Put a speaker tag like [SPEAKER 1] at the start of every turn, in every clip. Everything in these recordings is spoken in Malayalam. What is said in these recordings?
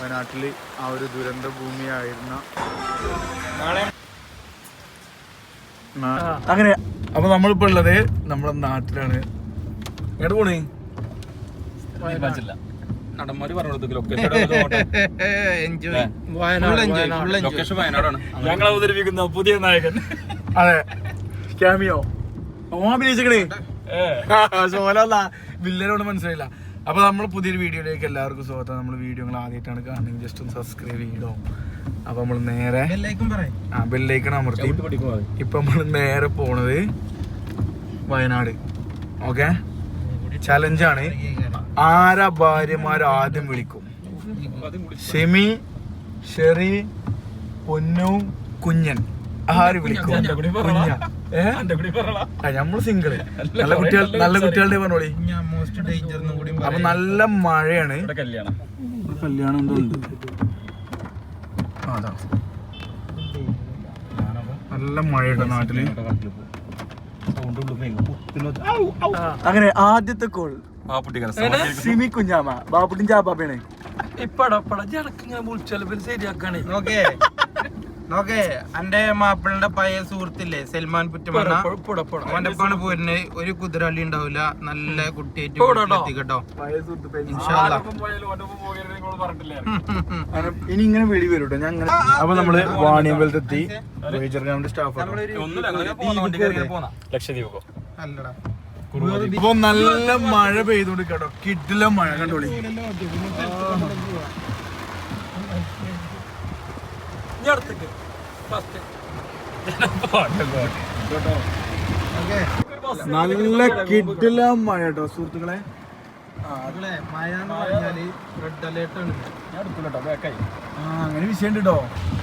[SPEAKER 1] വയനാട്ടിൽ ആ ഒരു ദുരന്ത ഭൂമിയായിരുന്ന അങ്ങനെ അപ്പൊ നമ്മളിപ്പോ ഉള്ളത് നമ്മുടെ നാട്ടിലാണ്. എങ്ങോട്ട് പോണേ?
[SPEAKER 2] ഞങ്ങൾ അവതരിപ്പിക്കുന്ന പുതിയ നായകൻ.
[SPEAKER 1] അതെ. ക്യാമിയോ. ഓ അഭിനയിച്ചേ സോലല്ല വില്ലനോട് മനസ്സിലായില്ല. അപ്പൊ നമ്മൾ പുതിയൊരു വീഡിയോയിലേക്ക് എല്ലാവർക്കും സ്വാഗതം. നമ്മൾ വീഡിയോകൾ ആദ്യമായിട്ടാണ് കാണുന്നത്. ജസ്റ്റ് ഒന്ന് സബ്സ്ക്രൈബ് ചെയ്തോ അപ്പോൾ നമ്മൾ നേരെ ആ ബെല്ലൈക്കൺ അമർത്തി. ഇപ്പം നമ്മൾ നേരെ പോണത് വയനാട്. ഓക്കെ ചലഞ്ചാണ് ആരാ ഭാര്യമാർ ആദ്യം വിളിക്കും? ഷെമി ഷെറി പൊന്നു കുഞ്ഞൻ. ആര് വിളിക്കും? കുഞ്ഞ. നമ്മൾ സിംഗിൾ നല്ല കുട്ടികൾ നല്ല കുട്ടികളുടെ പറഞ്ഞോളി. അപ്പൊ നല്ല മഴയാണ്.
[SPEAKER 2] ഇവിടെ കല്യാണം.
[SPEAKER 1] കല്യാണം എന്തോ ഉണ്ട്. നല്ല മഴയുണ്ട് നാട്ടിൽ. അങ്ങനെ ആദ്യത്തെ കോൾ സിമി കുഞ്ഞാമ ബാബുട്ടിൻ ചാപ്പാപ്പയാണ്
[SPEAKER 3] പട ജനക്കിങ്ങനെ വിളിച്ചാലും ശരിയാക്കാണ്.
[SPEAKER 4] നോക്കേ നോക്കേ എന്റെ മാപ്പിളിന്റെ പഴയ സുഹൃത്തില്ലേ സൽമാൻ പുറ്റമണ്ണ? അവന്റെ ഒപ്പാണ് പോരുന്നത്. ഒരു കുതിരള്ളി ഉണ്ടാവില്ല നല്ല കുട്ടിയായിട്ട് എത്തി കേട്ടോ ഇൻഷാല്ലാ.
[SPEAKER 1] ഇനി ഇങ്ങനെ വെടി വരൂട്ടോ? ഞങ്ങൾ അപ്പൊ നമ്മൾ വാണിയമ്പലത്തെത്തി സ്റ്റാഫ്
[SPEAKER 2] ലക്ഷദ്വീപോ
[SPEAKER 4] അല്ലടാ.
[SPEAKER 1] അപ്പൊ നല്ല മഴ പെയ്തോണ്ട് കേട്ടോ കിട്ടില്ല മഴ കണ്ടോളി.
[SPEAKER 4] ഓക്കേ.
[SPEAKER 1] നല്ല കിഡില മഴ കേട്ടോ സുഹൃത്തുക്കളെ
[SPEAKER 4] മഴ എന്ന് പറഞ്ഞാൽ റെഡ് അലേർട്ട് ആണ്.
[SPEAKER 1] ആ അങ്ങനെ വിഷയം കേട്ടോ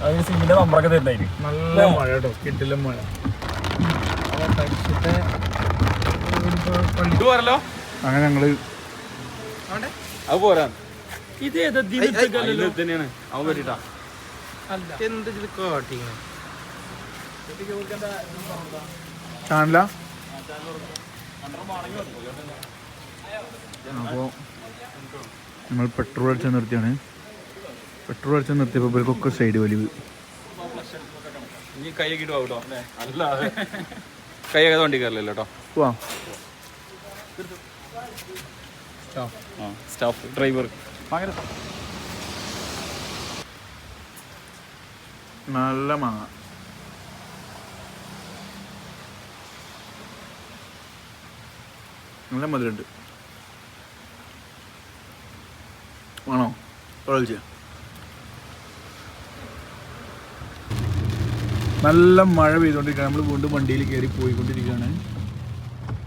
[SPEAKER 2] അത് സിമിന്റെ നമ്പറൊക്കെ തരുന്നതിന്
[SPEAKER 1] നല്ല മഴ കേട്ടോ കിഡില മഴ.
[SPEAKER 3] പോരല്ലോ?
[SPEAKER 1] അങ്ങനെ
[SPEAKER 4] ഞങ്ങൾ?
[SPEAKER 3] അത് പോരാ.
[SPEAKER 2] ഇത് ഏതാ?
[SPEAKER 3] തന്നെയാണ്. അവൻ പറ്റിട്ടാ
[SPEAKER 4] എന്ത് ഇത് കാട്ടിങ്ങനെ
[SPEAKER 1] ചാനല? അപ്പോ നമ്മൾ പെട്രോൾ അടിച്ച് നിർത്തിയാണ്. പെട്രോൾ അടിച്ച് നിർത്തിയപ്പോൾ ഇവർക്കൊക്കെ സൈഡ് വലിവ്.
[SPEAKER 3] കേട്ടോ അല്ല? കൈയൊക്കെ വണ്ടി കയറില്ലല്ലോ കേട്ടോ.
[SPEAKER 1] പോവാ.
[SPEAKER 3] ആ സ്റ്റാഫ് ഡ്രൈവർ
[SPEAKER 1] നല്ല മാങ്ങ. നല്ല മധുരമുണ്ട്. ആണോ? ഒഴിച്ച നല്ല മഴ പെയ്തുകൊണ്ടിരിക്കുകയാണ്. നമ്മൾ വീണ്ടും വണ്ടിയിൽ കയറി പോയിക്കൊണ്ടിരിക്കുകയാണ്.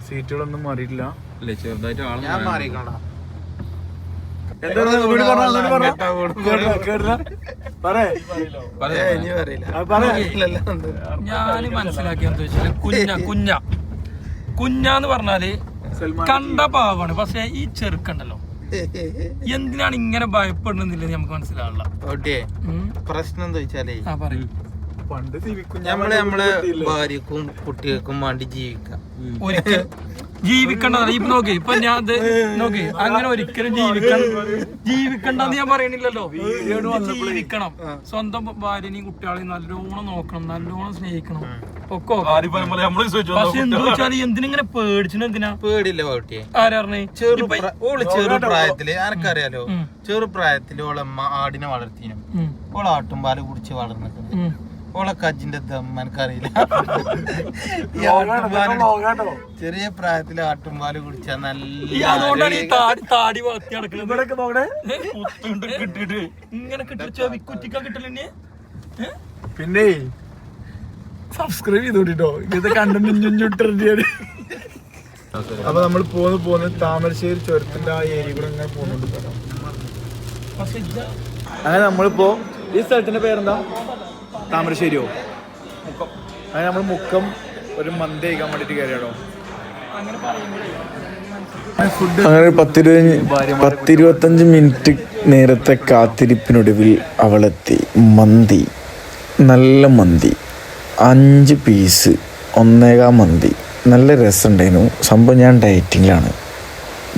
[SPEAKER 1] സീറ്റുകളൊന്നും മാറിയിട്ടില്ല.
[SPEAKER 3] അല്ലേ ചെറുതായിട്ട് ആൾ
[SPEAKER 4] ഞാൻ മാറിക്കണ്ട
[SPEAKER 1] എന്താ പറഞ്ഞോ. കേട്ടില്ല,
[SPEAKER 3] ഞാൻ മനസ്സിലാക്കിയെന്ന് വെച്ചാൽ കുഞ്ഞ കുഞ്ഞ. എന്ന്
[SPEAKER 1] പറഞ്ഞാൽ
[SPEAKER 3] കണ്ട പാവാണ്. പക്ഷെ ഈ ചെറുക്കണ്ടല്ലോ. എന്തിനാണ് ഇങ്ങനെ ഭയപ്പെടുന്നില്ല നമുക്ക് മനസ്സിലാവില്ല.
[SPEAKER 4] പ്രശ്നം എന്താ വെച്ചാലേ
[SPEAKER 3] ആ പറയും.
[SPEAKER 1] പണ്ട് നമ്മൾ
[SPEAKER 4] നമ്മളെ ഭാര്യക്കും കുട്ടികൾക്കും വേണ്ടി ജീവിക്കാം.
[SPEAKER 3] ഒരിക്കൽ ജീവിക്കണ്ടതല്ല ഇപ്പൊ നോക്കി ഇപ്പൊ ഞാൻ ഇത് നോക്കി അങ്ങനെ ഒരിക്കലും ജീവിക്കണം. ജീവിക്കണ്ടെന്ന് ഞാൻ പറയണില്ലല്ലോ. ജീവിക്കണം. സ്വന്തം ഭാര്യനെയും കുട്ടികളെയും നല്ലോണം നോക്കണം നല്ലോണം സ്നേഹിക്കണം. ഒക്കെ പക്ഷെ എന്ത് വെച്ചാൽ എന്തിനിങ്ങനെ പേടിച്ചിന് എന്തിനാ?
[SPEAKER 4] പേടില്ല ഓട്ടിയെ
[SPEAKER 3] ആരറിഞ്ഞേ
[SPEAKER 4] ചെറു ഓൾ ചെറു പ്രായത്തിൽ ആർക്കറിയാലോ? ചെറു പ്രായത്തിൽ ഓളമ്മ ആടിനെ വളർത്തിനും. ഓളെ ആട്ടും പാൽ കുടിച്ച് വളർന്നിട്ടുണ്ട് ഓളെ കജിന്റെ ദം എനിക്കറിയില്ല ചെറിയ പ്രായത്തിൽ ആട്ടുംപാൽ കുടിച്ച നല്ല
[SPEAKER 1] പിന്നെ സബ്സ്ക്രൈബ് ചെയ്തോട്ടോ ഇങ്ങനത്തെ കണ്ടന്റ് അപ്പൊ നമ്മൾ പോന്ന് പോന്ന് താമരശ്ശേരി ചുരത്തിന്റെ ആ ഏരിയ കൂടെ ഇങ്ങനെ പോകുന്നുണ്ട് അങ്ങനെ നമ്മളിപ്പോ ഈ സ്ഥലത്തിന്റെ പേരെന്താ? താമരശ്ശേരിയോ അങ്ങനെ നമ്മൾ മുക്കം ഒരു മന്തി കഴിക്കാൻ വേണ്ടിട്ട് കയറിയാടോ അങ്ങനെ പത്തിരുപത്തഞ്ച് പത്തിരുപത്തഞ്ച് മിനിറ്റ് നേരത്തെ കാത്തിരിപ്പിനൊടുവിൽ അവളെത്തി. മന്തി. നല്ല മന്തി. അഞ്ച് പീസ് ഒന്നേകാം മന്തി. നല്ല രസമുണ്ടായിരുന്നു. സംഭവം ഞാൻ ഡയറ്റിങ്ങിലാണ്.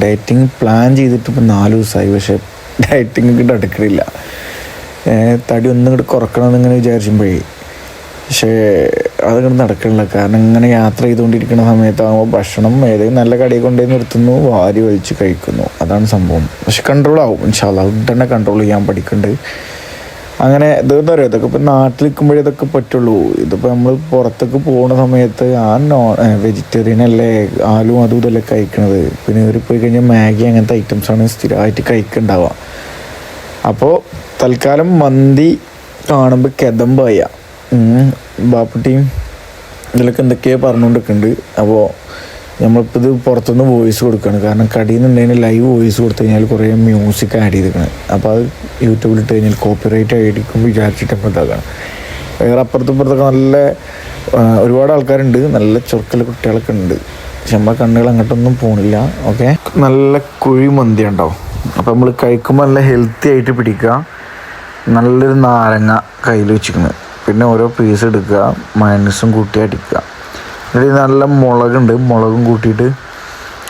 [SPEAKER 1] ഡയറ്റിങ് പ്ലാൻ ചെയ്തിട്ട് നാല് ദിവസമായി പക്ഷെ ഡയറ്റിങ് ഇങ്ങോട്ട് അടുക്കണില്ല തടി ഒന്നും ഇങ്ങോട്ട് കുറക്കണം എന്നിങ്ങനെ വിചാരിച്ചുമ്പോഴേ പക്ഷേ അതങ്ങനെ നടക്കണില്ല. കാരണം ഇങ്ങനെ യാത്ര ചെയ്തുകൊണ്ടിരിക്കുന്ന സമയത്താകുമ്പോൾ ഭക്ഷണം ഏതെങ്കിലും നല്ല കടയിൽ കൊണ്ടുപോയി നിർത്തുന്നു വാരി വലിച്ച് കഴിക്കുന്നു. അതാണ് സംഭവം. പക്ഷെ കൺട്രോൾ ആവും. ഇൻഷാല്ല തന്നെ കൺട്രോൾ ചെയ്യാൻ പഠിക്കുന്നുണ്ട് അങ്ങനെ ഇതെന്താ പറയുക ഇതൊക്കെ ഇപ്പം നാട്ടിൽ നിൽക്കുമ്പോഴേ ഇതൊക്കെ പറ്റുള്ളൂ. ഇതിപ്പോൾ നമ്മൾ പുറത്തേക്ക് പോകുന്ന സമയത്ത് ആ നോൺ വെജിറ്റേറിയൻ അല്ലേ ആലും അതും ഇതല്ലേ കഴിക്കണത്. പിന്നെ ഇവർ പോയി കഴിഞ്ഞാൽ മാഗി അങ്ങനത്തെ ഐറ്റംസാണ് സ്ഥിരമായിട്ട് കഴിക്കുന്നുണ്ടാവുക അപ്പോൾ തൽക്കാലം മന്തി കാണുമ്പോൾ കെതമ്പായ ബാപ്പുട്ടിയും ഇതിലൊക്കെ എന്തൊക്കെയോ പറഞ്ഞുകൊണ്ടിരിക്കുന്നുണ്ട് അപ്പോൾ നമ്മളിപ്പോൾ ഇത് പുറത്തുനിന്ന് വോയിസ് കൊടുക്കുകയാണ് കാരണം കടിയിൽ നിന്നുണ്ടെങ്കിൽ ലൈവ് വോയിസ് കൊടുത്തു കഴിഞ്ഞാൽ കുറേ മ്യൂസിക് ആഡ് ചെയ്തിരിക്കണം. അപ്പോൾ അത് യൂട്യൂബിൽ ഇട്ട് കഴിഞ്ഞാൽ കോപ്പിറൈറ്റ് ആയിരിക്കും വിചാരിച്ചിട്ട് നമ്മൾ ഇതാക്കണം. വേറെ അപ്പുറത്തും ഇപ്പുറത്തൊക്കെ നല്ല ഒരുപാട് ആൾക്കാരുണ്ട്. നല്ല ചുരുക്കൽ കുട്ടികളൊക്കെ ഉണ്ട്. പക്ഷെ നമ്മളെ കണ്ണുകൾ അങ്ങോട്ടൊന്നും പോണില്ല. ഓക്കെ? നല്ല കുഴി മന്തി ഉണ്ടാവും. അപ്പോൾ നമ്മൾ കഴിക്കുമ്പോൾ നല്ല ഹെൽത്തി ആയിട്ട് പിടിക്കുക. നല്ലൊരു നാരങ്ങ കയ്യിൽ വെച്ചിരിക്കുന്നത് പിന്നെ ഓരോ പീസ് എടുക്കുക. മയണസും കൂട്ടി അടിക്കുക. എന്നിട്ട് നല്ല മുളകുണ്ട്. മുളകും കൂട്ടിയിട്ട്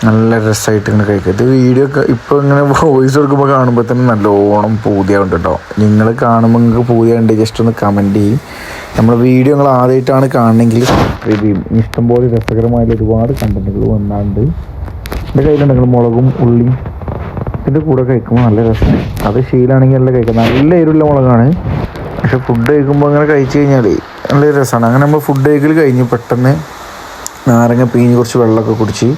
[SPEAKER 1] നല്ല രസമായിട്ട് ഇങ്ങനെ കഴിക്കുക. ഇത് വീഡിയോ ഒക്കെ ഇപ്പോൾ ഇങ്ങനെ വോയിസ് കൊടുക്കുമ്പോൾ കാണുമ്പോൾ തന്നെ നല്ലോണം പൂതിയാവുണ്ട് കേട്ടോ. നിങ്ങൾ കാണുമ്പോൾ നിങ്ങൾക്ക് പൂതിയാണ്ട് ജസ്റ്റ് ഒന്ന് കമന്റ് ചെയ്യും. നമ്മൾ വീഡിയോ നിങ്ങൾ ആദ്യമായിട്ടാണ് കാണണമെങ്കിൽ സബ്സ്ക്രൈബ് ചെയ്യും. ഇഷ്ടംപോലെ രസകരമായ ഒരുപാട് കണ്ടന്റുകൾ വന്നാണ്ട്. എന്റെ കയ്യിലുണ്ട്. നിങ്ങൾ മുളകും ഉള്ളിയും ഇതിന്റെ കൂടെ കഴിക്കുമ്പോൾ നല്ല രസമാണ് അത് ശീലാണെങ്കിൽ നല്ല കഴിക്കാം. നല്ല എരിവുള്ള മുളകാണ്. പക്ഷെ ഫുഡ് കഴിക്കുമ്പോൾ അങ്ങനെ കഴിച്ചു കഴിഞ്ഞാൽ നല്ല രസമാണ് അങ്ങനെ നമ്മൾ ഫുഡ് കഴിക്കൽ കഴിഞ്ഞ്. പെട്ടെന്ന് നാരങ്ങ പീഞ്ഞ് കുറച്ച് വെള്ളമൊക്കെ കുടിച്ച്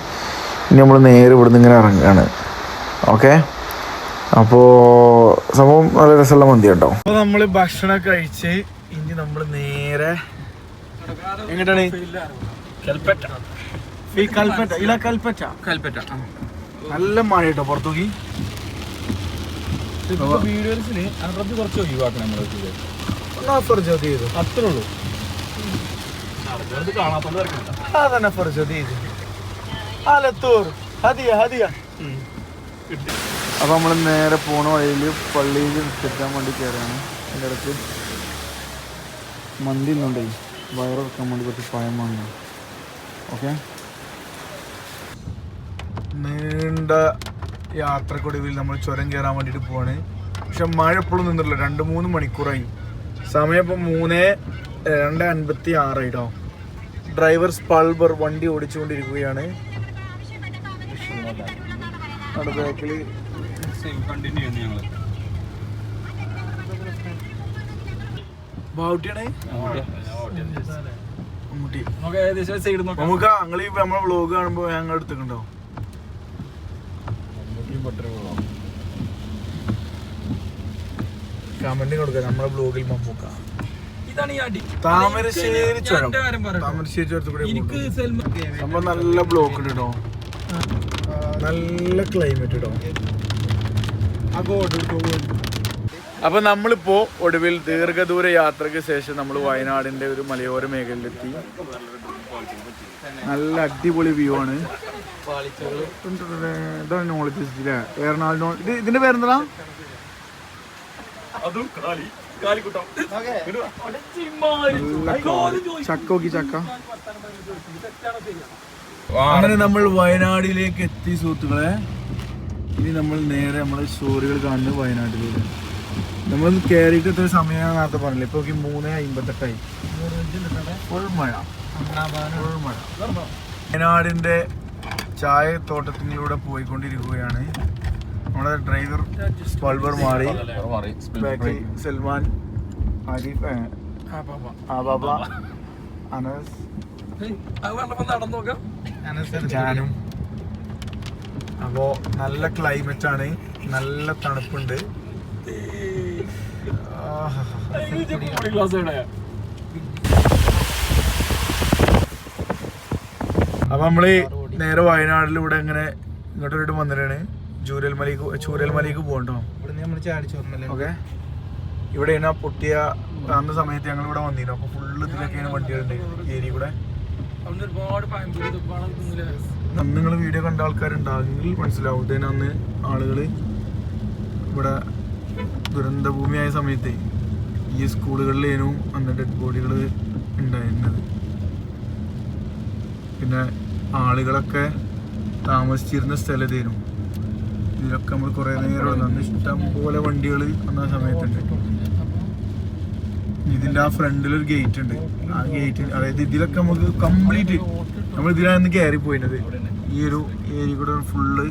[SPEAKER 1] ഇനി നമ്മൾ നേരെ ഇവിടുന്ന് ഇങ്ങനെ ഇറങ്ങുകയാണ് ഓക്കെ? അപ്പോൾ സംഭവം നല്ല രസമുള്ള മന്തി കേട്ടോ അപ്പോൾ നമ്മൾ ഭക്ഷണം കഴിച്ച് ഇനി നമ്മൾ നേരെ എങ്ങോട്ടാണ്?
[SPEAKER 2] കൽപ്പറ്റ.
[SPEAKER 1] ഈ കൽപ്പറ്റ. ഇല്ല കൽപ്പറ്റ.
[SPEAKER 3] കൽപ്പറ്റ.
[SPEAKER 1] നല്ല മഴ കേട്ടോ പുറത്തുനോക്കി
[SPEAKER 2] വീഡിയോസിന് അതിനകത്ത് കുറച്ച് ഒഴിവാക്കണം നമ്മളെ
[SPEAKER 1] ചെയ്തു
[SPEAKER 2] അത്രേ ഉള്ളൂ.
[SPEAKER 1] അതന്നെ ചെയ്തു ആലത്തൂർ നമ്മൾ നേരെ പോണ വഴിയിൽ പള്ളിയിൽ നിസ്കരിക്കാൻ വേണ്ടി കയറാണ് അതിന്റെ ഇടയ്ക്ക് മന്തി ഇന്നുണ്ടേ. വയറിറക്കാൻ വേണ്ടി കുറച്ച് പഴം വാങ്ങണം. ഓക്കെ? നീണ്ട യാത്രക്കൊടുവിൽ നമ്മൾ ചുരം കയറാൻ വേണ്ടിയിട്ട് പോവാണ്. പക്ഷെ മഴ എപ്പോഴും നിന്നിട്ടില്ല. രണ്ട് മൂന്ന് മണിക്കൂറായി. സമയം ഇപ്പം മൂന്ന് രണ്ട് അൻപത്തി ആറായിട്ടോ ഡ്രൈവർ സ്പൾബർ വണ്ടി ഓടിച്ചുകൊണ്ടിരിക്കുകയാണ്. ബാക്കിൽ
[SPEAKER 2] കണ്ടിന്യൂ ചെയ്യുന്നു നമുക്ക് ഏകദേശം സൈഡ് നോക്കാം.
[SPEAKER 1] നമുക്ക് ഞങ്ങൾ ഈ നമ്മളെ വ്ളോഗ് കാണുമ്പോൾ ഞങ്ങൾ എടുത്തിട്ടുണ്ടോ കമന്റ് കൊടുക്കുക. നമ്മുടെ ബ്ലോഗിൽ മമ്മൂക്ക.
[SPEAKER 3] ഇതാണ് ഈ അടി.
[SPEAKER 1] താമരശ്ശേരി ചുരം. താമരശ്ശേരി ചുരത്തിൽ
[SPEAKER 3] എനിക്ക്
[SPEAKER 1] സംഭവം നല്ല ബ്ലോക്ക് ഉണ്ട് നല്ല ക്ലൈമറ്റ് കേട്ടോ അപ്പൊ നമ്മളിപ്പോ ഒടുവിൽ ദീർഘദൂര യാത്രയ്ക്ക് ശേഷം നമ്മൾ വയനാടിന്റെ ഒരു മലയോര മേഖലയിലെത്തി. നല്ല അടിപൊളി വ്യൂ ആണ്. ഇതാണ് നോളജ് എറണാകുളം ഇത് ഇതിന്റെ പേരെന്താ?
[SPEAKER 2] അതും കാലി. കാലിക്കുട്ടം.
[SPEAKER 1] നല്ല കാട്. ചക്ക അങ്ങനെ നമ്മൾ വയനാടിലേക്ക് എത്തി സുഹൃത്തുക്കളെ. ഇനി നമ്മൾ നേരെ നമ്മളെ സ്റ്റോറികൾ കാണുന്നത് വയനാട്ടിലേക്ക്. നമ്മൾ കയറിയിട്ട് എത്ര സമയം നേരത്തെ പറഞ്ഞില്ല? ഇപ്പൊ മൂന്ന് അമ്പത്തെട്ടായി. ഫുൾ മഴ. ഫുൾ മഴ. വയനാടിന്റെ ചായ തോട്ടത്തിലൂടെ പോയിക്കൊണ്ടിരിക്കുകയാണ്. നമ്മുടെ ഡ്രൈവർ പൾവർ മാറി. സൽമാൻ ആരിഫ് ആബാബ അനസ്. ജാനും അപ്പോ നല്ല ക്ലൈമറ്റ് ആണ്. നല്ല തണുപ്പുണ്ട്. അപ്പൊ നമ്മൾ നേരെ വയനാട്ടിലൂടെ ഇങ്ങനെ ഇങ്ങോട്ടൊരു വന്നിട്ടാണ്. ചൂരൽ മലയ്ക്ക് ചൂരൽ മലയ്ക്ക് പോകണ്ടോ ഓക്കെ. ഇവിടെയാണ് പൊട്ടിയ അന്ന സമയത്ത് ഞങ്ങൾ ഇവിടെ വന്നിരുന്നു. അപ്പൊ ഫുള്ള് ഇതിലൊക്കെയാണ് വണ്ടികളുണ്ട്. ഏരിയ കൂടെ? അന്ന് നിങ്ങൾ വീഡിയോ കണ്ട ആൾക്കാരുണ്ടാകുമെങ്കിൽ മനസ്സിലാവും. ഇതിന് അന്ന് ആളുകൾ ഇവിടെ ദുരന്ത ഭൂമിയായ സമയത്തെ ഈ സ്കൂളുകളിലേനും അന്ന് ഡെഡ് ബോഡികൾ ഉണ്ടായിരുന്നത്. പിന്നെ ആളുകളൊക്കെ താമസിച്ചിരുന്ന സ്ഥലത്തേനും. ഇതിലൊക്കെ നമ്മൾ കുറേ നേരം അന്ന് ഇഷ്ടം പോലെ വണ്ടികൾ വന്ന സമയത്തുണ്ട്. ഇതിന്റെ ആ ഫ്രണ്ടിൽ ഒരു ഗേറ്റ് ഉണ്ട്. ആ ഗേറ്റ് അതായത് ഇതിലൊക്കെ നമുക്ക് കംപ്ലീറ്റ് നമ്മൾ ഇതിലാണ് കയറി പോയിരുന്നത്. ഈ ഒരു ഏരിയ കൂടെ ഫുള്ള്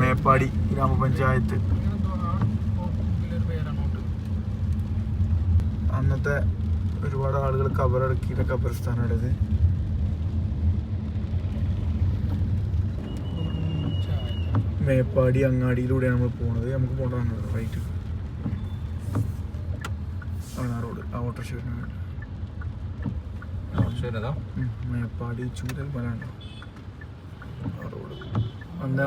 [SPEAKER 1] മേപ്പാടി ഗ്രാമപഞ്ചായത്ത്. അന്നത്തെ ഒരുപാട് ആളുകൾ കബറടക്കിയിട്ട് ഖബർസ്ഥാനാണ് ഇത് മേപ്പാടി അങ്ങാടിയിലൂടെയാണ് നമ്മൾ പോകുന്നത് നമുക്ക് പോകേണ്ടതാണ് റൈറ്റ് ആണ് ആ റോഡ്. ആ ഓട്ടോറിക്ഷ വരുന്നത് മേപ്പാടി ചൂരൽ മല ഉണ്ടോ? ആ റോഡ്. അന്ന്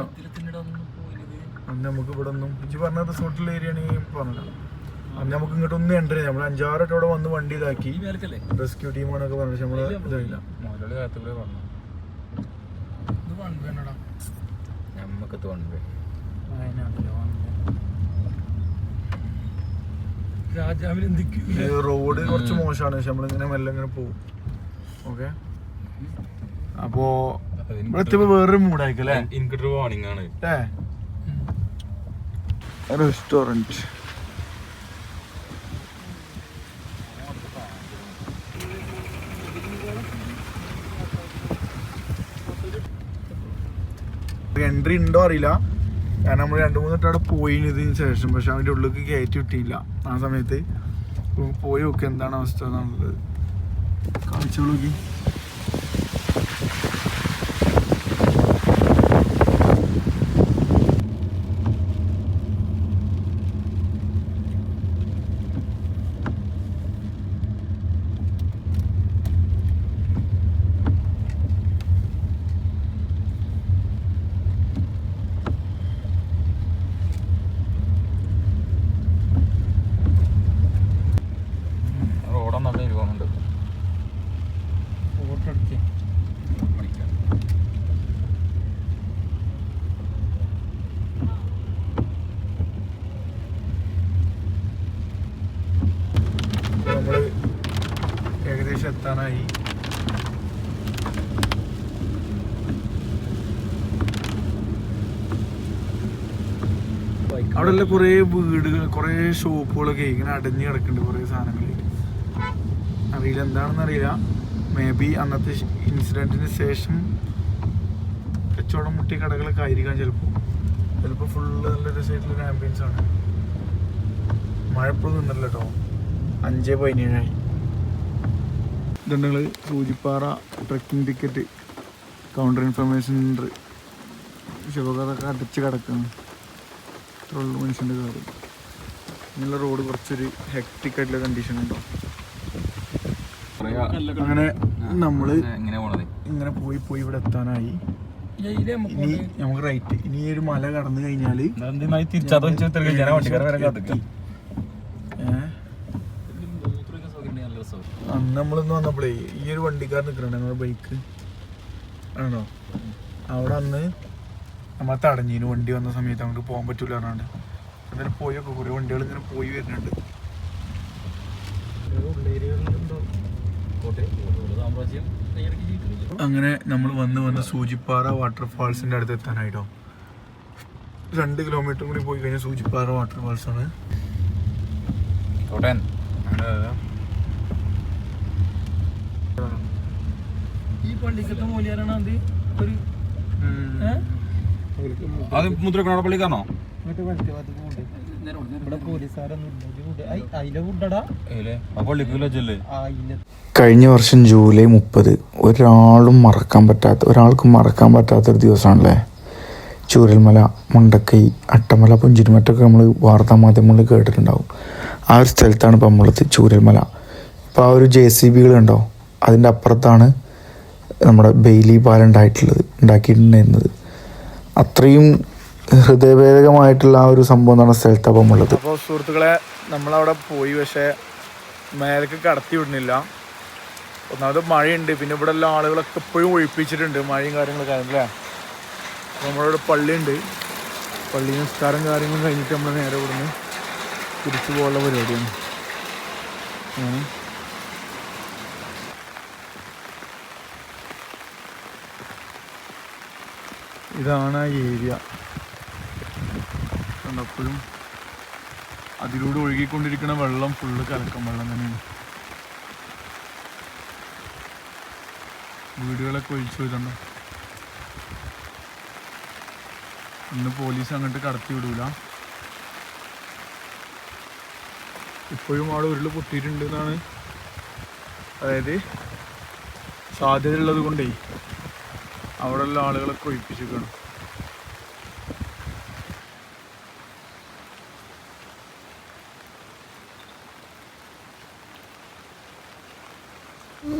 [SPEAKER 1] അന്ന് നമുക്ക് ഇവിടെ ഒന്നും ഇജ്ജ് പറഞ്ഞ റിസോർട്ടിലെ ഏരിയ ആണെങ്കിൽ പറഞ്ഞില്ല അന്ന് നമുക്ക് ഇങ്ങോട്ട് ഒന്നും എന്റർ ചെയ്യാം നമ്മൾ അഞ്ചാറോട്ട് ഇവിടെ വന്ന് വണ്ടി ഇതാക്കി. റെസ്ക്യൂ ടീമാണൊക്കെ പറഞ്ഞു പക്ഷെ നമ്മൾ ഇതായില്ല.
[SPEAKER 3] രാജാവിന് എന്തൊക്കെയോ
[SPEAKER 1] ഈ റോഡ് കുറച്ച് മോശമാണ് പക്ഷെ നമ്മളിങ്ങനെ മെല്ലെ ഇങ്ങനെ പോകും ഓക്കെ? അപ്പോ ഇവിടെ വേറൊരു മൂടായിരിക്കും അല്ലേ?
[SPEAKER 2] എനിക്കൊരു വാണിംഗ് ആണ്.
[SPEAKER 1] അല്ലേ റെസ്റ്റോറന്റ് എൻട്രി ഉണ്ടോ അറിയില്ല. കാരണം നമ്മൾ രണ്ട് മൂന്ന് വട്ടം അവിടെ ഇതിന് ശേഷം. പക്ഷെ അവന്റെ ഉള്ളിലേക്ക് കയറ്റി കിട്ടിയില്ല ആ സമയത്ത്. പോയി നോക്കി എന്താണ് അവസ്ഥ എന്നുള്ളത്. കാഴ്ചകൾ നോക്കി
[SPEAKER 2] റോഡ് നല്ല പോകുന്നുണ്ട്
[SPEAKER 3] ഫോട്ടോ എടുക്കേ
[SPEAKER 1] ഇപ്പൊ നമ്മൾ ഏകദേശം എത്താനായി ഉള്ള കുറേ വീടുകൾ കുറേ ഷോപ്പുകളൊക്കെ ഇങ്ങനെ അടഞ്ഞു കിടക്കുന്നുണ്ട് കുറേ സാധനങ്ങൾ അറിയില്ല എന്താണെന്ന് അറിയില്ല. മേ ബി അന്നത്തെ ഇൻസിഡന്റിന് ശേഷം കച്ചവടം മുട്ടിയ കടകളൊക്കെ ആയിരിക്കാം ചിലപ്പോൾ ചിലപ്പോൾ ഫുള്ള് നല്ല രസമായിട്ടുള്ള ആംബിയൻസ് ആണ്. മഴ ഇപ്പോഴും നിന്നില്ല കേട്ടോ അഞ്ച് പതിനേഴായി. ഇതുണ്ടെങ്കിൽ Soochipara trekking ticket counter information ഉണ്ട് ശിവകഥ അടച്ച് കിടക്കുന്നു ഇത്ര ഉള്ളു മനുഷ്യന്റെ കാര്യം. ഇങ്ങനെയുള്ള റോഡ് കുറച്ചൊരു ഹെക്ടിക് ആയിട്ടുള്ള കണ്ടീഷൻ ഉണ്ടോ? അങ്ങനെ നമ്മൾ
[SPEAKER 2] എങ്ങനെ പോണത്.
[SPEAKER 1] ഇങ്ങനെ പോയി പോയി ഇവിടെ എത്താനായി. ഇനി നമുക്ക് റൈറ്റ് ഇനി ഈ ഒരു മല കടന്നു കഴിഞ്ഞാൽ ഏഹ് അന്ന് നമ്മളിന്ന് വന്നപ്പോഴേ ഈ ഒരു വണ്ടിക്കാർ നിൽക്കണുണ്ട് നമ്മുടെ ബൈക്ക് ആണോ? അവിടെ അന്ന് നമ്മൾ തടഞ്ഞിന് വണ്ടി വന്ന സമയത്ത് അങ്ങോട്ട് പോകാൻ പറ്റൂല പറഞ്ഞാണ്ട്. എന്തായാലും പോയൊക്കെ കുറേ വണ്ടികൾ ഇങ്ങനെ പോയി വരുന്നുണ്ട്. അങ്ങനെ നമ്മൾ വന്ന് വന്ന് സൂചിപ്പാറ വാട്ടർഫാൾസിന്റെ അടുത്ത് എത്താനായിട്ടോ. രണ്ട് കിലോമീറ്റർ കൂടി പോയി കഴിഞ്ഞാൽ സൂചിപ്പാറ വാട്ടർഫാൾസ് ആണ്.
[SPEAKER 3] ഈ പള്ളിക്കത്തെ മൂല്യാരാണ് അത്? ഒരു?
[SPEAKER 2] അത്
[SPEAKER 4] മുദ്രക്കണപ്പള്ളിക്കാണോ
[SPEAKER 1] കഴിഞ്ഞ വർഷം ജൂലൈ മുപ്പത് ഒരാളും മറക്കാൻ പറ്റാത്ത ഒരാൾക്കും മറക്കാൻ പറ്റാത്തൊരു ദിവസമാണല്ലേ? ചൂരൽമല മുണ്ടക്കൈ അട്ടമല പുഞ്ചിരിമറ്റൊക്കെ നമ്മൾ വാർത്താ മാധ്യമങ്ങളിൽ കേട്ടിട്ടുണ്ടാവും. ആ ഒരു സ്ഥലത്താണ് ഇപ്പം നമ്മളത് ചൂരൽമല. ഇപ്പോൾ ആ ഒരു ജെ സി ബികളുണ്ടോ? അതിന്റെ അപ്പുറത്താണ് നമ്മുടെ ബെയിലി പാലുണ്ടായിട്ടുള്ളത് ഉണ്ടാക്കിയിട്ടുണ്ടായിരുന്നത്. അത്രയും ഹൃദയഭേദകമായിട്ടുള്ള ആ ഒരു സംഭവം എന്നാണ് സ്ഥലത്തപ്പം ഉള്ളത്. അപ്പോൾ സുഹൃത്തുക്കളെ നമ്മളവിടെ പോയി പക്ഷേ മേലേക്ക് കടത്തി വിടുന്നില്ല. ഒന്നാമത് മഴയുണ്ട് പിന്നെ ഇവിടെ എല്ലാ ആളുകളൊക്കെ എപ്പോഴും ഒഴിപ്പിച്ചിട്ടുണ്ട് മഴയും കാര്യങ്ങളൊക്കെ അല്ലേ? നമ്മളിവിടെ പള്ളിയുണ്ട്. പള്ളി നിസ്കാരം കാര്യങ്ങളും കഴിഞ്ഞിട്ട് നമ്മൾ നേരെ ഇവിടുന്ന് തിരിച്ചു പോകാനുള്ള പരിപാടിയാണ്. ഇതാണ് ആ ഏരിയ. കണ്ടപ്പോഴും അതിലൂടെ ഒഴുകിക്കൊണ്ടിരിക്കുന്ന വെള്ളം ഫുള്ള് കലക്കം വെള്ളം തന്നെയാണ്. വീടുകളൊക്കെ ഒഴിച്ചു ഇതുണ്ടോ. ഇന്ന് പോലീസ് അങ്ങോട്ട് കടത്തി വിടൂല. ഇപ്പോഴും അവിടെ ഉരുൾ പൊട്ടിയിട്ടുണ്ട് എന്നാണ്. അതായത് സാധ്യതയുള്ളത് കൊണ്ടേ അവിടെയുള്ള ആളുകളെ ഒഴിപ്പിച്ചിരിക്കണം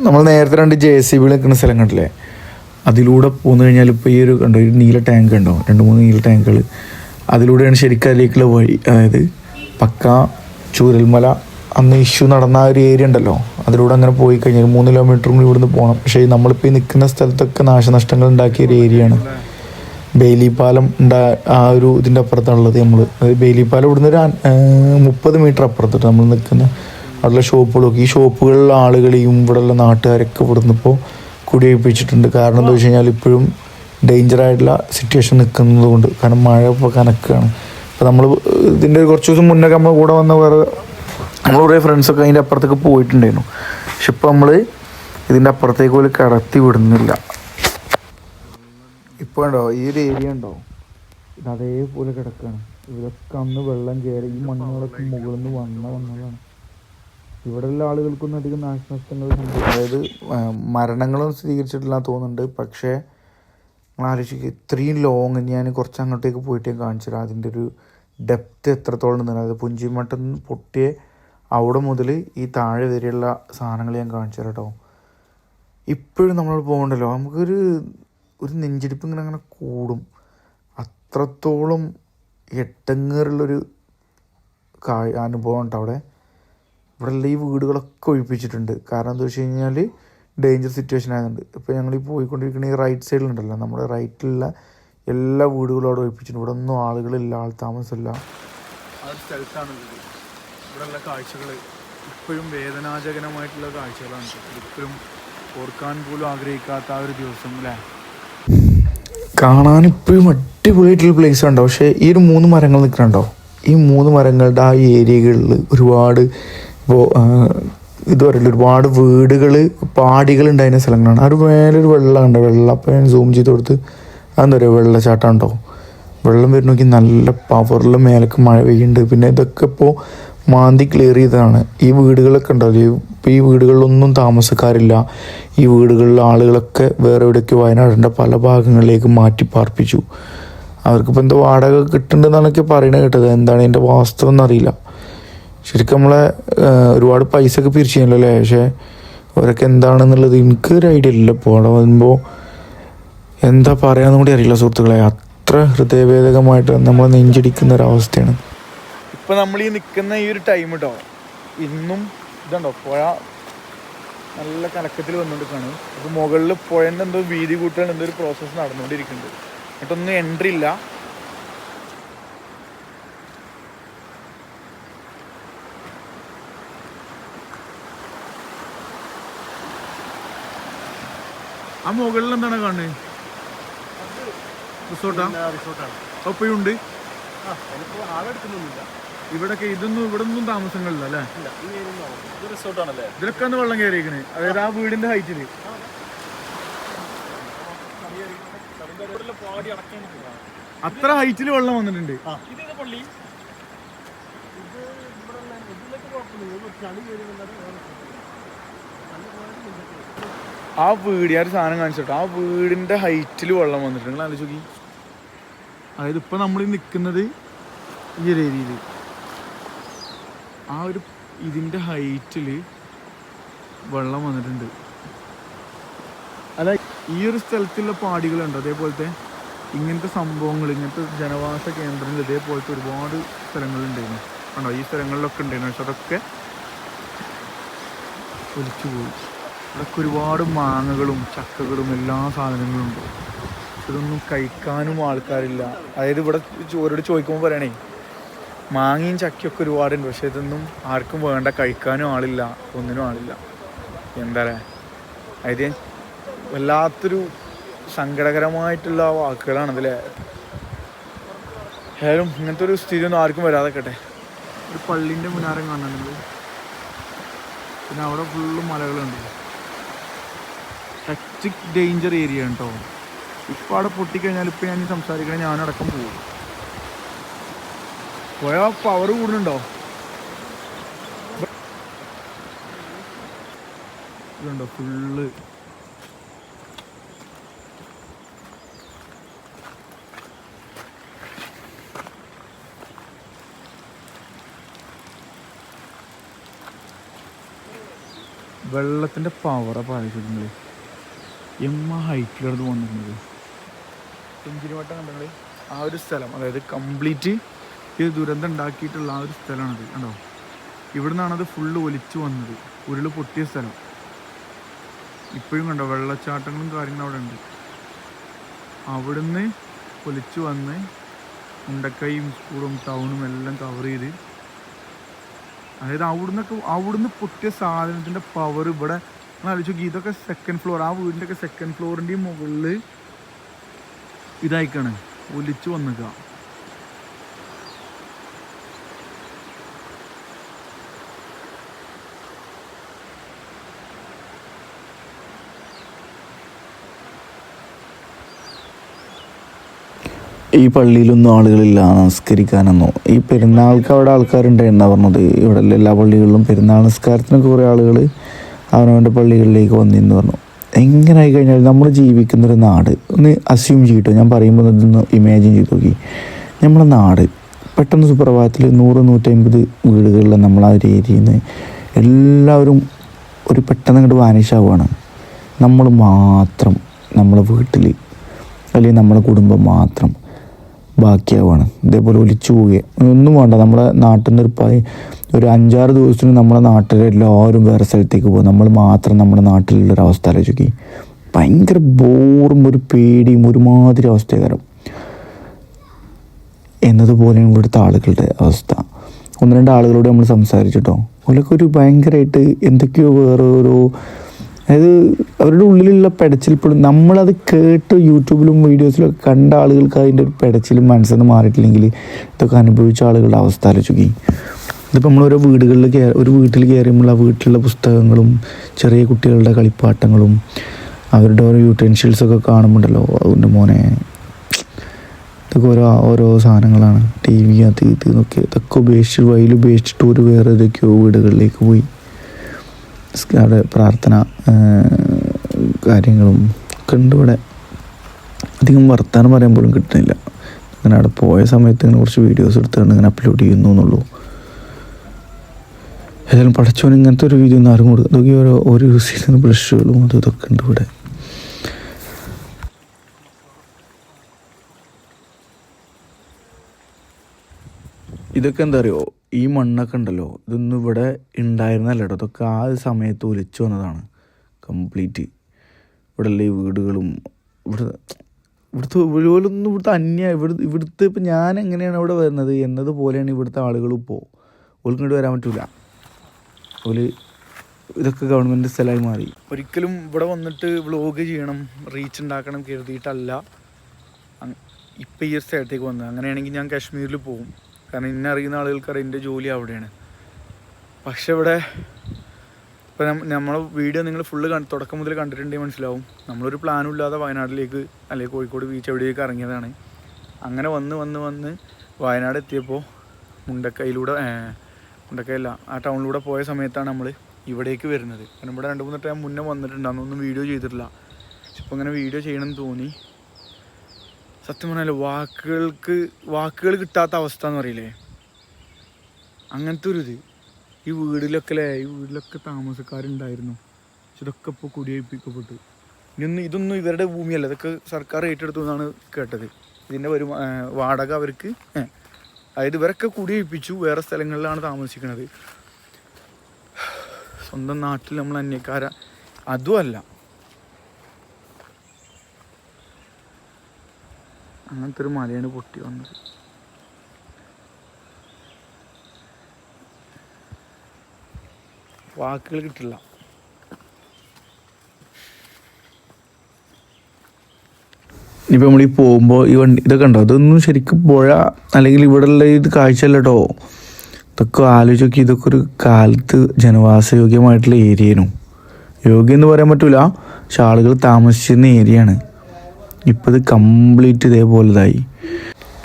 [SPEAKER 1] നമ്മൾ നേരത്തെ രണ്ട് ജെ സി ബി നിൽക്കുന്ന സ്ഥലം കണ്ടില്ലേ? അതിലൂടെ പോന്നു കഴിഞ്ഞാൽ ഇപ്പോൾ ഈ ഒരു കണ്ടോ ഒരു നീല ടാങ്ക് ഉണ്ടോ? രണ്ട് മൂന്ന് നീല ടാങ്കുകൾ അതിലൂടെയാണ് ശരിക്കും അതിലേക്കുള്ള വഴി. അതായത് പക്ക ചൂരൽമല അന്ന് ഇഷ്യൂ നടന്ന ആ ഒരു ഏരിയ ഉണ്ടല്ലോ. അതിലൂടെ അങ്ങനെ പോയി കഴിഞ്ഞാൽ മൂന്ന് കിലോമീറ്ററും ഇവിടുന്ന് പോകണം പക്ഷേ നമ്മളിപ്പോൾ ഈ നിൽക്കുന്ന സ്ഥലത്തൊക്കെ നാശനഷ്ടങ്ങൾ ഉണ്ടാക്കിയ ഒരു ഏരിയയാണ് ബെയിലി പാലം ഉണ്ടാ ആ ഒരു ഇതിന്റെ അപ്പുറത്താണുള്ളത് നമ്മൾ അത് പാലം ഇവിടുന്ന് ഒരു മുപ്പത് മീറ്റർ അപ്പുറത്തോട്ട് നമ്മൾ നിൽക്കുന്ന അവിടെയുള്ള ഷോപ്പുകളൊക്കെ ഈ ഷോപ്പുകളിലുള്ള ആളുകളെയും ഇവിടെയുള്ള നാട്ടുകാരൊക്കെ ഇവിടുന്ന് ഇപ്പോൾ കുടിയൊഴിപ്പിച്ചിട്ടുണ്ട്. കാരണം എന്താ വെച്ച് കഴിഞ്ഞാൽ ഇപ്പോഴും ഡേഞ്ചർ ആയിട്ടുള്ള സിറ്റുവേഷൻ നിൽക്കുന്നത് കൊണ്ട് കാരണം മഴ ഇപ്പോൾ കനക്കുകയാണ് അപ്പോൾ നമ്മൾ ഇതിന്റെ കുറച്ച് ദിവസം മുന്നേ നമ്മൾ കൂടെ വന്ന വേറെ നമ്മൾ കുറേ ഫ്രണ്ട്സൊക്കെ അതിന്റെ അപ്പുറത്തേക്ക് പോയിട്ടുണ്ടായിരുന്നു. പക്ഷെ ഇപ്പോൾ നമ്മൾ ഇതിന്റെ അപ്പുറത്തേക്ക് പോലും കടത്തി വിടുന്നില്ല. ഇപ്പോൾ ഉണ്ടോ ഈ ഒരു ഏരിയ ഉണ്ടോ ഇത് അതേപോലെ കിടക്കുകയാണ് ഇവിടെയൊക്കെ അന്ന് വെള്ളം കയറി ഈ മണ്ണുകളൊക്കെ മുകളിൽ നിന്ന് വന്ന വന്നതാണ് ഇവിടെയുള്ള ആളുകൾക്കൊന്നും അധികം നാശനഷ്ടങ്ങൾ. അതായത് മരണങ്ങളും സ്ഥിരീകരിച്ചിട്ടില്ല തോന്നുന്നുണ്ട്. പക്ഷേ നമ്മൾ ആലോചിക്കുക ഇത്രയും ലോങ് ഞാൻ കുറച്ച് അങ്ങോട്ടേക്ക് പോയിട്ട് കാണിച്ചു തരാം അതിന്റെ ഒരു ഡെപ്ത് എത്രത്തോളം ഉണ്ടെന്ന്. അതായത് പുഞ്ചിമട്ടം പൊട്ടിയ അവിടെ മുതൽ ഈ താഴെ വരെയുള്ള സാധനങ്ങൾ ഞാൻ കാണിച്ചു തരാം കേട്ടോ. ഇപ്പോഴും നമ്മൾ പോകണ്ടല്ലോ. നമുക്കൊരു ഒരു നെഞ്ചിടിപ്പ് ഇങ്ങനെ അങ്ങനെ കൂടും. അത്രത്തോളം എട്ടങ്ങേറുള്ളൊരു കായ അനുഭവം ഉണ്ട് അവിടെ. ഇവിടെയുള്ള ഈ വീടുകളൊക്കെ ഒഴിപ്പിച്ചിട്ടുണ്ട്. കാരണം എന്താ വെച്ച് കഴിഞ്ഞാൽ ഡേഞ്ചർ സിറ്റുവേഷൻ ആയതുകൊണ്ട്. ഇപ്പോൾ ഞങ്ങൾ ഈ പോയിക്കൊണ്ടിരിക്കുന്ന ഈ റൈറ്റ് സൈഡിലുണ്ടല്ലോ നമ്മുടെ റൈറ്റിലുള്ള എല്ലാ വീടുകളും അവിടെ ഒഴിപ്പിച്ചിട്ടുണ്ട്. ഇവിടെ ഒന്നും ആളുകളില്ല ആൾ താമസമില്ല. ഇവിടെയുള്ള കാഴ്ചകൾ ഇപ്പോഴും വേദനാജനകമായിട്ടുള്ള കാഴ്ചകളാണ്. ഇപ്പോഴും ഓർക്കാൻ പോലും ആഗ്രഹിക്കാത്ത ആ ഒരു ദിവസം അല്ലേ? കാണാൻ ഇപ്പോഴും അടിപൊളിയായിട്ടുള്ള പ്ലേസ് ഉണ്ടോ പക്ഷേ ഈ ഒരു മൂന്ന് മരങ്ങൾ നിൽക്കുന്നുണ്ടോ ഈ മൂന്ന് മരങ്ങളുടെ ആ ഏരിയകളിൽ ഒരുപാട് ഇപ്പോൾ ഇത് പറയില്ല ഒരുപാട് വീടുകൾ പാടികൾ ഉണ്ടായിരുന്ന സ്ഥലങ്ങളാണ്. ആ ഒരു മേലൊരു വെള്ളം ഉണ്ട് വെള്ളം അപ്പോൾ ഞാൻ സൂം ചെയ്ത് കൊടുത്ത് അതെന്താ പറയുക വെള്ളച്ചാട്ടം ഉണ്ടോ? വെള്ളം വരുന്നെങ്കിൽ നല്ല പവറിൽ മേലേക്ക് മഴ പെയ്യുന്നുണ്ട്. പിന്നെ ഇതൊക്കെ ഇപ്പോൾ മാന്തി ക്ലിയർ ചെയ്തതാണ്. ഈ വീടുകളൊക്കെ ഉണ്ടാവില്ലേ? ഇപ്പോൾ ഈ വീടുകളിലൊന്നും താമസക്കാരില്ല. ഈ വീടുകളിലെ ആളുകളൊക്കെ വേറെ എവിടെയൊക്കെ വയനാടിന്റെ പല ഭാഗങ്ങളിലേക്ക് മാറ്റി പാർപ്പിച്ചു. അവർക്കിപ്പോൾ എന്തോ വാടക കിട്ടുന്നുണ്ടെന്നാണൊക്കെ പറയണത് കേട്ടത്. എന്താണ് എന്റെ വാസ്തവം എന്നറിയില്ല. ശരിക്കും നമ്മളെ ഒരുപാട് പൈസ ഒക്കെ പിരിച്ചു കഴിഞ്ഞല്ലോ അല്ലേ? പക്ഷേ അവരൊക്കെ എന്താണെന്നുള്ളത് എനിക്ക് ഒരു ഐഡിയ ഇല്ല ഇപ്പോൾ അവിടെ വരുമ്പോൾ എന്താ പറയാന്ന് കൂടി അറിയില്ല സുഹൃത്തുക്കളെ. അത്ര ഹൃദയഭേദകമായിട്ട് നമ്മൾ നെഞ്ചിടിക്കുന്ന ഒരവസ്ഥയാണ്. ഇപ്പൊ നമ്മൾ ഈ നിൽക്കുന്ന ഈ ഒരു ടൈം കേട്ടോ ഇന്നും ഇതുണ്ടോ? പുഴ നല്ല കലക്കത്തിൽ വന്നുകൊണ്ടിരിക്കുകയാണ്. അപ്പൊ മുകളിൽ പുഴന്റെ എന്തോ വീതി കൂട്ടാൻ എന്തോ ഒരു പ്രോസസ്സ് നടന്നുകൊണ്ടിരിക്കുന്നുണ്ട്. എന്നിട്ടൊന്നും എൻട്രി ഇല്ല. ആ മുകളിൽ എന്താണ് കാണുന്നത്? റിസോർട്ടാ? അപ്പോഴും ഉണ്ട്. ഇവിടൊക്കെ ഇതൊന്നും ഇവിടെ ഒന്നും താമസങ്ങളില്ല അല്ലേ? ഇതിലൊക്കെ ഒന്ന് വെള്ളം കയറിയിരിക്കുന്നത് അതായത് ആ വീടിന്റെ ഹൈറ്റിൽ അത്ര ഹൈറ്റിൽ വെള്ളം വന്നിട്ടുണ്ട്. ആ. വീട് ഞാൻ ഒരു സാധനം കാണിച്ചിട്ടോ ആ വീടിന്റെ ഹൈറ്റിൽ വെള്ളം വന്നിട്ടുണ്ട്. നിങ്ങൾ അതായത് ഇപ്പൊ നമ്മൾ നിൽക്കുന്നത് ഈ ഒരു ഏരിയയിൽ ആ ഒരു ഇതിന്റെ ഹൈറ്റിൽ വെള്ളം വന്നിട്ടുണ്ട്. അല്ല ഈ ഒരു സ്ഥലത്തുള്ള പാടികളുണ്ട്? അതേപോലത്തെ ഇങ്ങനത്തെ സംഭവങ്ങൾ ഇങ്ങനത്തെ ജനവാസ കേന്ദ്രങ്ങൾ ഇതേപോലത്തെ ഒരുപാട് സ്ഥലങ്ങളുണ്ടായിരുന്നു. കണ്ടോ ഈ സ്ഥലങ്ങളിലൊക്കെ ഉണ്ടായിരുന്നു. പക്ഷെ അതൊക്കെ ഒലിച്ചു പോയി. അതൊക്കെ ഒരുപാട് മാങ്ങകളും ചക്കകളും എല്ലാ സാധനങ്ങളും ഉണ്ട്? ഇതൊന്നും കഴിക്കാനും ആൾക്കാരില്ല. അതായത് ഇവിടെ ഓരോട് ചോദിക്കുമ്പോൾ പറയണേ മാങ്ങയും ചക്കയൊക്കെ ഒരുപാടുണ്ട്. പക്ഷേ ഇതൊന്നും ആർക്കും വേണ്ട. കഴിക്കാനും ആളില്ല. ഒന്നിനും ആളില്ല. എന്താ പറയുക അതായത് വല്ലാത്തൊരു സങ്കടകരമായിട്ടുള്ള വാക്കുകളാണ് ഇതിലെ ഏതായാലും ഇങ്ങനത്തെ ഒരു സ്ഥിതി ഒന്നും ആർക്കും വരാതെക്കട്ടെ. ഒരു പള്ളിന്റെ മുന്നാരം കാണുന്നുണ്ട് പിന്നെ അവിടെ ഫുള്ള് മലകളുണ്ട്. ഹെക്റ്റിക് ഡേഞ്ചർ ഏരിയ കേട്ടോ ഇപ്പോൾ അവിടെ പൊട്ടിക്കഴിഞ്ഞാൽ ഇപ്പോൾ ഞാൻ സംസാരിക്കണേ ഞാനടക്കം പോകും. പോയാൽ പവർ കൂടുന്നുണ്ടോ? ഇതുണ്ടോ ഫുള്ള് വെള്ളത്തിന്റെ പവറാ പാലിച്ചിട്ടുണ്ട് എമ്മ ഹൈറ്റിലാണ് വന്നിരുന്നത് സെഞ്ചുരിവട്ടം കണ്ടെങ്കിൽ ആ ഒരു സ്ഥലം അതായത് കംപ്ലീറ്റ് ഇത് ദുരന്തം ഉണ്ടാക്കിയിട്ടുള്ള ആ ഒരു സ്ഥലമാണത് കണ്ടോ? ഇവിടുന്നാണത് ഫുള്ള് ഒലിച്ചു വന്നത് ഉരുൾ പൊട്ടിയ സ്ഥലം. ഇപ്പോഴും കണ്ടോ വെള്ളച്ചാട്ടങ്ങളും കാര്യങ്ങളും അവിടെ ഉണ്ട്. അവിടുന്ന് ഒലിച്ചു വന്ന് മുണ്ടക്കൈയും സ്കൂളും ടൗണും എല്ലാം കവർ ചെയ്ത് അതായത് അവിടുന്നൊക്കെ അവിടുന്ന് പൊട്ടിയ സാധനത്തിന്റെ പവർ ഇവിടെ ഒന്ന് ആലോചിച്ച് ഇതൊക്കെ സെക്കൻഡ് ഫ്ലോർ ആ വീടിന്റെ ഒക്കെ സെക്കൻഡ് ഫ്ലോറിന്റെയും മുകളിൽ ഇതായിക്കാണ് ഒലിച്ചു വന്നിക്കുക
[SPEAKER 5] ഈ പള്ളിയിലൊന്നും ആളുകളില്ല നമസ്കരിക്കാനൊന്നും. ഈ പെരുന്നാൾക്ക് അവിടെ ആൾക്കാരുണ്ടായിരുന്ന പറഞ്ഞത്. ഇവിടെ എല്ലാ പള്ളികളിലും പെരുന്നാൾ നമസ്കാരത്തിന് കുറേ ആളുകൾ അവനവന്റെ പള്ളികളിലേക്ക് വന്നിരുന്നു പറഞ്ഞു. എങ്ങനെ ആയി കഴിഞ്ഞാൽ നമ്മൾ ജീവിക്കുന്നൊരു നാട്. ഒന്ന് അസ്യൂം ചെയ്തിട്ടോ ഞാൻ പറയുമ്പോൾ ഇതൊന്ന് ഇമാജിൻ ചെയ്ത് നോക്കി. നമ്മുടെ നാട് പെട്ടെന്ന് സുപ്രഭാതത്തിൽ നൂറ് നൂറ്റമ്പത് വീടുകളിൽ നമ്മൾ ആ ഒരു ഏരിയയിൽ നിന്ന് എല്ലാവരും ഒരു പെട്ടെന്ന് അങ്ങോട്ട് വാനിഷ് ആവുകയാണ്. നമ്മൾ മാത്രം നമ്മളെ വീട്ടിൽ അല്ലെങ്കിൽ നമ്മളെ കുടുംബം മാത്രം. ബാക്കിയാവുകയാണ്. ഇതേപോലെ ഒലിച്ചു പോവുകയും ഒന്നും വേണ്ട. നമ്മുടെ നാട്ടിൽ നിന്ന് ഒരു ഒരു അഞ്ചാറ് ദിവസത്തിന് നമ്മുടെ നാട്ടിലെ എല്ലാവരും വേറെ സ്ഥലത്തേക്ക് പോകും നമ്മൾ മാത്രം നമ്മുടെ നാട്ടിലുള്ള അവസ്ഥ ആലോചിക്കി. ഭയങ്കര ബോറും ഒരു പേടിയും ഒരുമാതിരി അവസ്ഥകാരം എന്നതുപോലെയാണ് ഇവിടുത്തെ ആളുകളുടെ അവസ്ഥ. ഒന്ന് രണ്ട് ആളുകളോട് നമ്മൾ സംസാരിച്ചിട്ടോ? ഓലൊക്കെ ഒരു ഭയങ്കരമായിട്ട് എന്തൊക്കെയോ വേറെ ഓരോ അതായത് അവരുടെ ഉള്ളിലുള്ള പെടച്ചിൽ ഇപ്പോഴും നമ്മളത് കേട്ട് യൂട്യൂബിലും വീഡിയോസിലും ഒക്കെ കണ്ട ആളുകൾക്ക് അതിന്റെ ഒരു പെടച്ചിലും മനസ്സിൽ മാറിയിട്ടില്ലെങ്കിൽ ഇതൊക്കെ അനുഭവിച്ച ആളുകളുടെ അവസ്ഥ ആലോചിക്കുകയും ഇതിപ്പോൾ നമ്മൾ ഓരോ വീടുകളിൽ കയറി ഒരു വീട്ടിൽ കയറിയുമ്പോൾ ആ വീട്ടിലുള്ള പുസ്തകങ്ങളും ചെറിയ കുട്ടികളുടെ കളിപ്പാട്ടങ്ങളും അവരുടെ ഓരോ യൂട്ടെൻഷ്യൽസൊക്കെ കാണുമ്പോണ്ടല്ലോ. അതിന്റെ മോനെ ഇതൊക്കെ ഓരോ ഓരോ സാധനങ്ങളാണ്. ടി വി അത് ഇത് ഇതൊക്കെ ഇതൊക്കെ ഉപേക്ഷിച്ച് വയലുപേക്ഷിച്ചിട്ട് ഒരു വേറെ ഏതൊക്കെയോ വീടുകളിലേക്ക് പോയി. അവിടെ പ്രാർത്ഥന കാര്യങ്ങളും ഒക്കെ ഉണ്ട് ഇവിടെ. അധികം വർത്തമാനം പറയാൻ പോലും കിട്ടുന്നില്ല. അങ്ങനെ അവിടെ പോയ സമയത്ത് ഇങ്ങനെ കുറച്ച് വീഡിയോസ് എടുത്തുകൊണ്ട് ഇങ്ങനെ അപ്ലോഡ് ചെയ്യുന്നു എന്നുള്ളൂ. ഏതായാലും പഠിച്ചവൻ ഇങ്ങനത്തെ ഒരു വീഡിയോ ഒന്നും ആരും കൊടുക്കും അതൊക്കെ ഓരോ ഓരോ ചെയ്യുന്ന ബ്രഷുകളും അതും ഇതൊക്കെ ഉണ്ട് ഇവിടെ. ഇതൊക്കെ എന്താ അറിയോ? ഈ മണ്ണൊക്കെ ഉണ്ടല്ലോ ഇതൊന്നും ഇവിടെ ഉണ്ടായിരുന്നല്ല കേട്ടോ. ഇതൊക്കെ ആ സമയത്ത് ഒലിച്ചു വന്നതാണ് കംപ്ലീറ്റ് ഇവിടെ ഈ വീടുകളും ഇവിടെ ഇവിടുത്തെ ഇതുപോലൊന്നും ഇവിടുത്തെ അന്യ ഇവിടെ ഇവിടുത്തെ ഇപ്പം ഞാൻ എങ്ങനെയാണ് ഇവിടെ വരുന്നത്? എന്നതുപോലെയാണ് ഇവിടുത്തെ ആളുകൾ ഇപ്പോൾ ഓൾക്ക് ഇങ്ങോട്ട് വരാൻ പറ്റൂല. ഓൽ ഇതൊക്കെ ഗവൺമെന്റ് സ്ഥലമായി മാറി.
[SPEAKER 1] ഒരിക്കലും ഇവിടെ വന്നിട്ട് വ്ളോഗ് ചെയ്യണം റീച്ച് ഉണ്ടാക്കണം കരുതിയിട്ടല്ല. ഇപ്പം ഈ ഒരു സ്ഥലത്തേക്ക് വന്നത്. അങ്ങനെയാണെങ്കിൽ ഞാൻ കാശ്മീരിൽ പോകും. കാരണം എന്നെ അറിയുന്ന ആളുകൾക്കറിയാം എന്റെ ജോലി അവിടെയാണ്. പക്ഷെ ഇവിടെ ഇപ്പം നമ്മളെ വീഡിയോ നിങ്ങൾ ഫുള്ള് കണ്ട് തുടക്കം മുതൽ കണ്ടിട്ടുണ്ടെങ്കിൽ മനസ്സിലാവും. നമ്മളൊരു പ്ലാനും ഇല്ലാതെ വയനാട്ടിലേക്ക് അല്ലെങ്കിൽ കോഴിക്കോട് ബീച്ച് എവിടെയൊക്കെ ഇറങ്ങിയതാണ്. അങ്ങനെ വന്ന് വന്ന് വന്ന് വയനാട് എത്തിയപ്പോൾ മുണ്ടക്കയിലൂടെ മുണ്ടക്കയല്ല ആ ടൗണിലൂടെ പോയ സമയത്താണ് നമ്മൾ ഇവിടേക്ക് വരുന്നത്. കാരണം ഇവിടെ രണ്ട് മൂന്ന് ടൈം മുന്നേ വന്നിട്ടുണ്ട്. അന്നൊന്നും വീഡിയോ ചെയ്തിട്ടില്ല. പക്ഷെ ഇപ്പം ഇങ്ങനെ വീഡിയോ ചെയ്യണമെന്ന് തോന്നി. സത്യം പറഞ്ഞാൽ വാക്കുകൾക്ക് വാക്കുകൾ കിട്ടാത്ത അവസ്ഥ എന്ന് പറയില്ലേ? അങ്ങനത്തെ ഒരു ഇത് ഈ വീടിലൊക്കെ അല്ലേ ഈ വീട്ടിലൊക്കെ താമസക്കാരുണ്ടായിരുന്നു. പക്ഷെ ഇതൊക്കെ ഇപ്പോൾ കുടിയേൽപ്പിക്കപ്പെട്ടു. ഇനിയൊന്നും ഇതൊന്നും ഇവരുടെ ഭൂമിയല്ല. ഇതൊക്കെ സർക്കാർ ഏറ്റെടുത്തു എന്നാണ് കേട്ടത്. ഇതിന്റെ വരുമാ വാടക അവർക്ക് അതായത് ഇവരൊക്കെ കുടിയേൽപ്പിച്ചു. വേറെ സ്ഥലങ്ങളിലാണ് താമസിക്കുന്നത് സ്വന്തം നാട്ടിൽ നമ്മൾ അന്യക്കാര അതുമല്ല. അങ്ങനത്തെ ഒരു മലയാണ് പൊട്ടി വന്നത്. വാക്കുകൾ കിട്ടില്ല. ഇനിയിപ്പോൾ നമ്മൾ ഈ പോകുമ്പോൾ ഈ വണ്ടി ഇതൊക്കെ ഉണ്ടോ അതൊന്നും ശരിക്കും പുഴ അല്ലെങ്കിൽ ഇവിടെയുള്ള ഇത് കാഴ്ചയല്ല കേട്ടോ ഇതൊക്കെ ആലോചിച്ച് നോക്കി ഇതൊക്കെ ഒരു കാലത്ത് ജനവാസയോഗ്യമായിട്ടുള്ള ഏരിയനും യോഗ്യം എന്ന് പറയാൻ പറ്റൂല. പക്ഷെ ആളുകൾ താമസിച്ചിരുന്ന ഏരിയയാണ്. ഇപ്പോൾ ഇത് കംപ്ലീറ്റ് ഇതേപോലെതായി.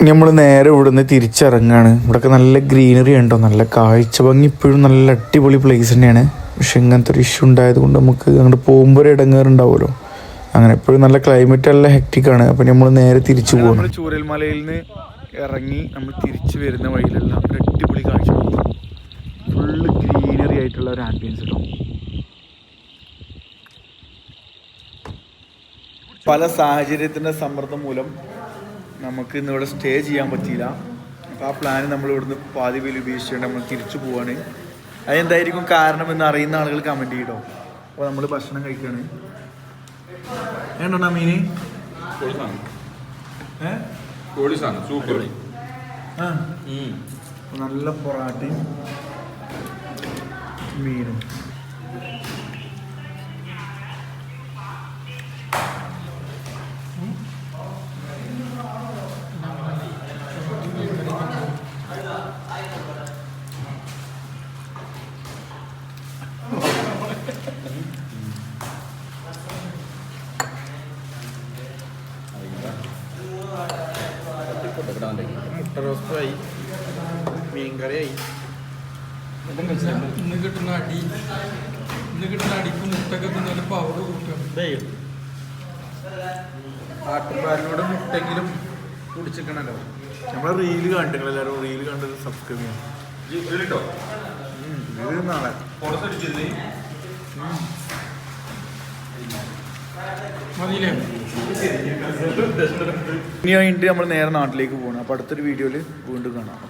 [SPEAKER 1] നമ്മൾ നേരെ ഇവിടുന്ന് തിരിച്ചിറങ്ങാണ്. ഇവിടെയൊക്കെ നല്ല ഗ്രീനറി ഉണ്ടോ? നല്ല കാഴ്ച ഭംഗി ഇപ്പോഴും നല്ല അടിപൊളി പ്ലേസ് തന്നെയാണ്. പക്ഷെ ഇങ്ങനത്തെ ഒരു ഇഷ്യൂ ഉണ്ടായത് കൊണ്ട് നമുക്ക് അങ്ങോട്ട് പോകുമ്പോൾ ഒരു ഇടങ്ങേറുണ്ടാവുമല്ലോ. അങ്ങനെ ഇപ്പോഴും നല്ല ക്ലൈമറ്റ് നല്ല ഹെക്റ്റിക്കാണ് അപ്പം നമ്മൾ നേരെ തിരിച്ചു പോകണം
[SPEAKER 3] നമ്മൾ ചൂരൽമലയിൽ നിന്ന് ഇറങ്ങി നമ്മൾ തിരിച്ചു വരുന്ന വഴിയിലെല്ലാം ഒരു അടിപൊളി കാഴ്ച. ഫുള്ള് ഗ്രീനറി ആയിട്ടുള്ള ഒരു ആംബിയൻസ് കേട്ടോ പല സാഹചര്യത്തിന്റെ സമ്മർദ്ദം മൂലം നമുക്ക് ഇന്ന് ഇവിടെ സ്റ്റേ ചെയ്യാൻ പറ്റിയില്ല. അപ്പോൾ ആ പ്ലാൻ നമ്മൾ ഇവിടുന്ന് പാതി വേലി ഉപേക്ഷിച്ചുകൊണ്ട് നമ്മൾ തിരിച്ചു പോവാണ്. അതെന്തായിരിക്കും കാരണം എന്ന് അറിയുന്ന ആളുകൾ കമന്റ് ചെയ്യട്ടോ. അപ്പോൾ നമ്മൾ ഭക്ഷണം കഴിക്കുകയാണ് ഏണ്ടോ മീന്?
[SPEAKER 6] സൂപ്പർ.
[SPEAKER 3] നല്ല പൊറാട്ടയും മീനും. നാളെ.
[SPEAKER 2] മതിയില്ലേ?
[SPEAKER 3] ഇനി കഴിഞ്ഞിട്ട് നമ്മൾ നേരെ നാട്ടിലേക്ക് പോകണം അപ്പോൾ അടുത്തൊരു വീഡിയോയിൽ വീണ്ടും കാണാം.